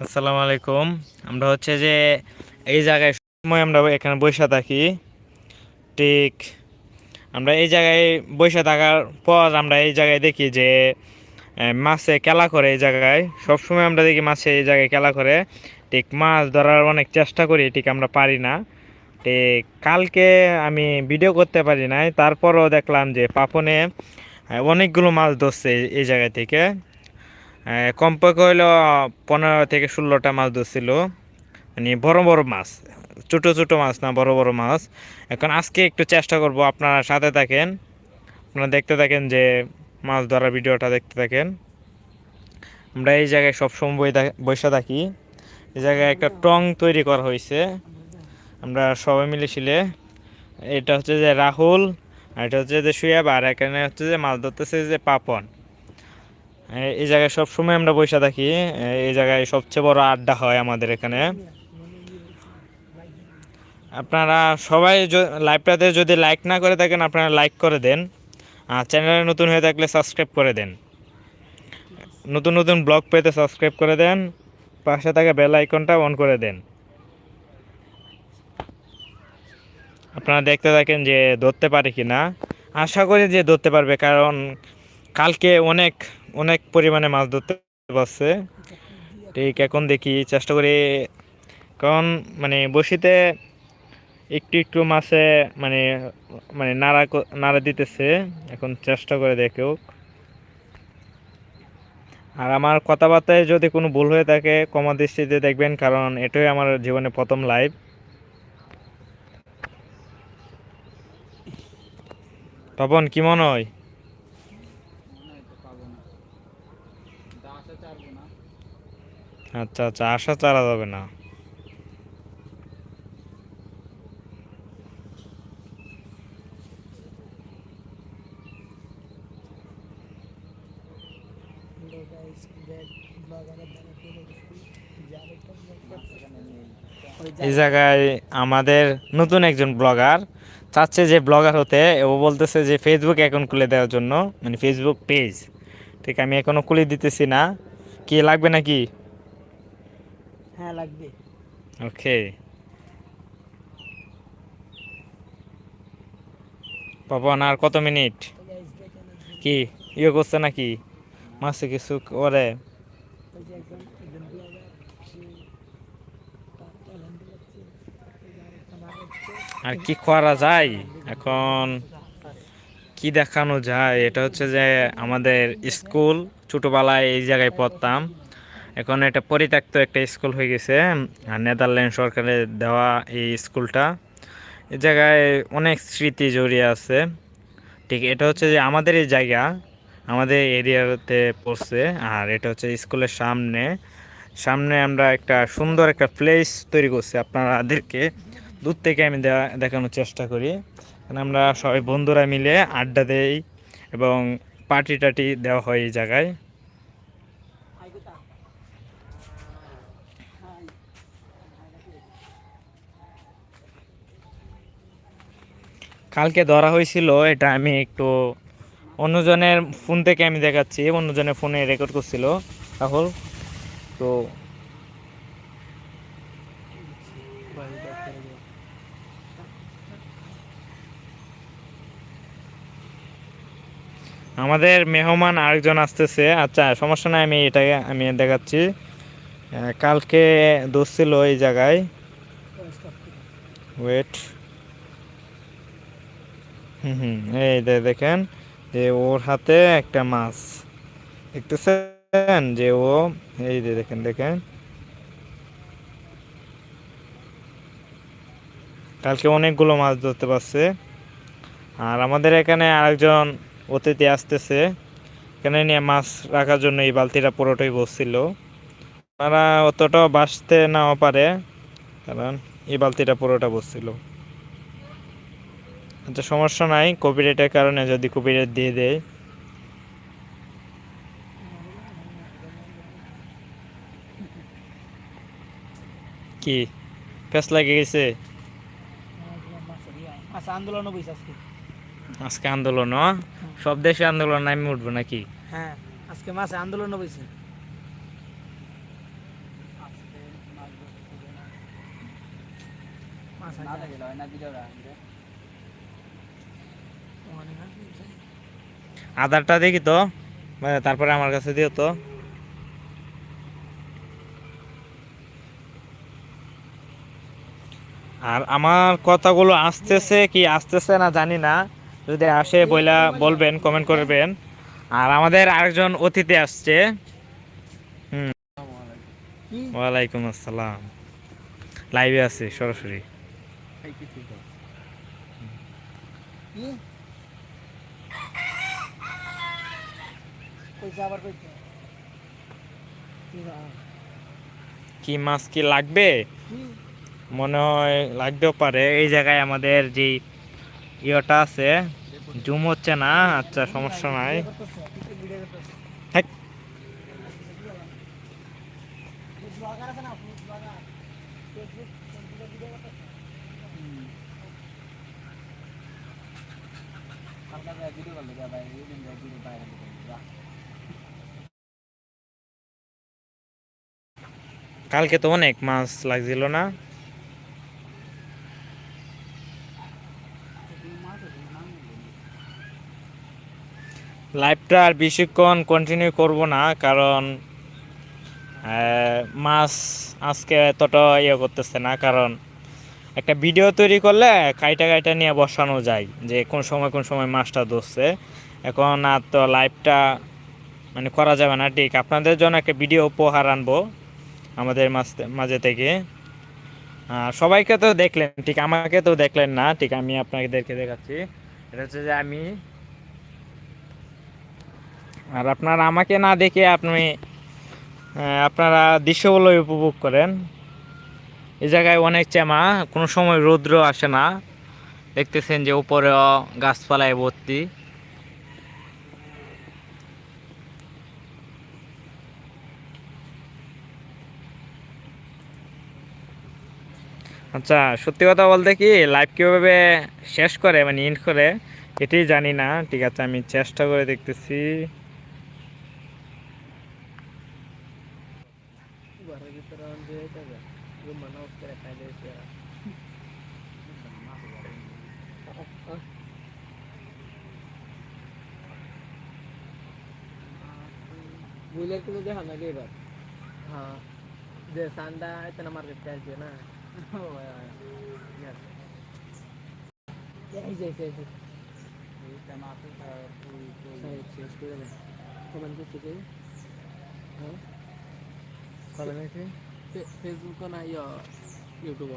আসসালামু আলাইকুম। আমরা হচ্ছে যে এই জায়গায় সময় আমরা এখানে বসে থাকি। ঠিক, আমরা এই জায়গায় বসে থাকার পর আমরা এই জায়গায় দেখি যে মাছে খেলা করে এই জায়গায়। সবসময় আমরা দেখি মাছে এই জায়গায় খেলা করে। ঠিক, মাছ ধরার অনেক চেষ্টা করি, ঠিক আমরা পারি না। ঠিক, কালকে আমি ভিডিও করতে পারি নাই। তারপরও দেখলাম যে পাপনে অনেকগুলো মাছ ধরছে এই- জায়গা থেকে। কমপক্ষে হইল পনেরো থেকে ষোলোটা মাছ ধরছিল। মানে বড় বড় মাছ, ছোট ছোট মাছ না, বড় বড় মাছ। এখন আজকে একটু চেষ্টা করব আপনারা সাথে থাকেন, আপনারা দেখতে থাকেন যে মাছ ধরার ভিডিওটা দেখতে থাকেন। আমরা এই জায়গায় সবসময় বসে থাকি। এই জায়গায় একটা টং তৈরি করা হয়েছে। আমরা সবাই মিলে ছিলে এটা হচ্ছে যে রাহুল, আর এটা হচ্ছে যে সুয়াব আর এখানে হচ্ছে যে মাছ ধরতেছে যে পাপন। এই- জায়গায় সব সময় আমরা বসে থাকি। এই- জায়গায় সবচেয়ে বড় আড্ডা হয় আমাদের এখানে। আপনারা সবাই লাইভটাতে যদি লাইক না করে থাকেন, আপনারা লাইক করে দেন। আর চ্যানেলে নতুন হয়ে থাকলে সাবস্ক্রাইব করে দেন। নতুন নতুন ব্লগ পেতে সাবস্ক্রাইব করে দেন। পাশে থাকা বেল আইকনটা অন করে দেন। আপনারা দেখতে থাকেন যে ধরতে পারে কি না আশা করি যে ধরতে পারবে, কারণ কালকে অনেক অনেক পরিমাণে মাছ ধরতে পারছে। ঠিক, এখন দেখি, চেষ্টা করি। কারণ মানে বসিতে একটু একটু মাছে মানে মানে নাড়া নাড়া দিতেছে। এখন চেষ্টা করে দেখুক। আর আমার কথাবার্তায় যদি কোনো ভুল হয়ে থাকে কমা দৃষ্টিতে দেখবেন, কারণ এটাই আমার জীবনে প্রথম লাইভ তপন কি মনে হয়? আচ্ছা আচ্ছা আশা চারা যাবে না। এই জায়গায় আমাদের নতুন একজন ব্লগার চাচ্ছে যে ব্লগার হতে, ও বলতেছে যে ফেসবুক অ্যাকাউন্ট খুলে দেওয়ার জন্য মানে ফেসবুক পেজ ঠিক, আমি এখনও খুলে দিতেছি না। কি, লাগবে নাকি? হ্যাঁ লাগবে। ওকে। পাপন, আর কত মিনিট? কি? ইয়ে করছে নাকি? মাসে কিছু করে। আর কি করা যায় এখন? কি দেখানো যায়? এটা হচ্ছে যে আমাদের স্কুল, ছোটোবেলায় এই জায়গায় পড়তাম। এখন এটা পরিত্যক্ত একটা স্কুল হয়ে গেছে, আর নেদারল্যান্ড সরকারের দেওয়া এই স্কুলটা এ জায়গায় অনেক স্মৃতি জড়িয়ে আছে। ঠিক এটা হচ্ছে যে আমাদের এই জায়গা, আমাদের এরিয়াতে পড়ছে, আর এটা হচ্ছে স্কুলের সামনে। সামনে আমরা একটা সুন্দর একটা প্লেস তৈরি করছি আপনাদেরকে। দূর থেকে আমি দেখানোর চেষ্টা করি। এখানে আমরা সবাই বন্ধুরা মিলে আড্ডা দেই এবং পার্টি টাটি দেওয়া হয় এই জায়গায়। কালকে ধরা হয়েছিল, এটা আমি একটু অন্যজনের ফোন থেকে আমি দেখাচ্ছি অন্যজনের ফোনে রেকর্ড করছিল রাহুল। তো আমাদের মেহমান আরেকজন আসতেছে। আচ্ছা সমস্যা নাই, আমি এটাকে আমি দেখাচ্ছি। কালকে দোষ ছিল এই জায়গায়। ওয়েট এই দেখেন যে ওর হাতে একটা মাছ। দেখতেছেন যে ও, এই যে দেখেন দেখেন। কালকে অনেকগুলো মাছ ধরতে পারছে। আর আমাদের এখানে আরেকজন অতিথি আসতেছে। এখানে নিয়ে মাছ রাখার জন্য এই বালতিটা পুরোটাই বসছিল। তারা অতটাও বাঁচতে নাও পারে, কারণ এই বালতিটা পুরোটা বসছিল। তো সমস্যা নাই কপিরাইটের কারণে যদি কপিরাইট দিয়ে দেয়। কি? পেস লাগে গেছে? আচ্ছা, আন্দোলন আজকে। আন্দোলন সব দেশে আন্দোলন নামে উঠবো নাকি? হ্যাঁ আজকে মাসে আন্দোলন হয়েছে মাছ আধারটা দেখি তো মানে তারপরে আমার কাছে দিও তো। আর আমার কথাগুলো আসতেছে কি আসতেছে না জানি না যদি আসে বইলা বলবেন কমেন্ট করবেন। আর আমাদের আরেকজন অতিথি আসছে। হুম। ওয়ালাইকুম আসসালাম। লাইভে আছে সরাসরি। কি মাছ কি লাগবে? মনে হয় লাগতেও পারে। এই জায়গায় আমাদের যে ইয়েটা আছে জুম হচ্ছে না। আচ্ছা সমস্যা নাই। ভিডিও কালকে তো অনেক মাছ লাগছিল না। লাইভটা আর বেশিক্ষণ কন্টিনিউ করব না, কারণ মাছ আজকে এতটা ইয়ে করতেছে না, কারণ একটা ভিডিও তৈরি করলে কাইটা কাইটা নিয়ে বসানো যায়, যে কোন সময় কোন সময় মাছটা ধরছে। এখন আর তো লাইভটা মানে করা যাবে না, ঠিক। আপনাদের জন্য একটা ভিডিও উপহার আনব। আমাদের মাঝ- থেকে। সবাইকে তো দেখলেন, ঠিক আমাকে তো দেখলেন না, ঠিক আমি আপনাদেরকে দেখাচ্ছি। এটা হচ্ছে যে আমি। আর আপনারা আমাকে না দেখে আপনি আপনারা দৃশ্যগুলো উপভোগ করেন। এই জায়গায় অনেক চেমা, কোনো সময় রৌদ্র আসে না। দেখতেছেন যে উপরেও গাছপালায় ভর্তি। আচ্ছা সত্যি কথা বলতে কি লাইভ কীভাবে শেষ করে মানে ইন্ড করে এটাই জানি না। ঠিক আছে আমি চেষ্টা করে দেখতেছি। ঘরের ভিতরে যে এটা যে মনে হচ্ছে খাই দিয়েছে বুঝলে তুমি দেখা না? ফেসবুক না ইয়া ইউটিউব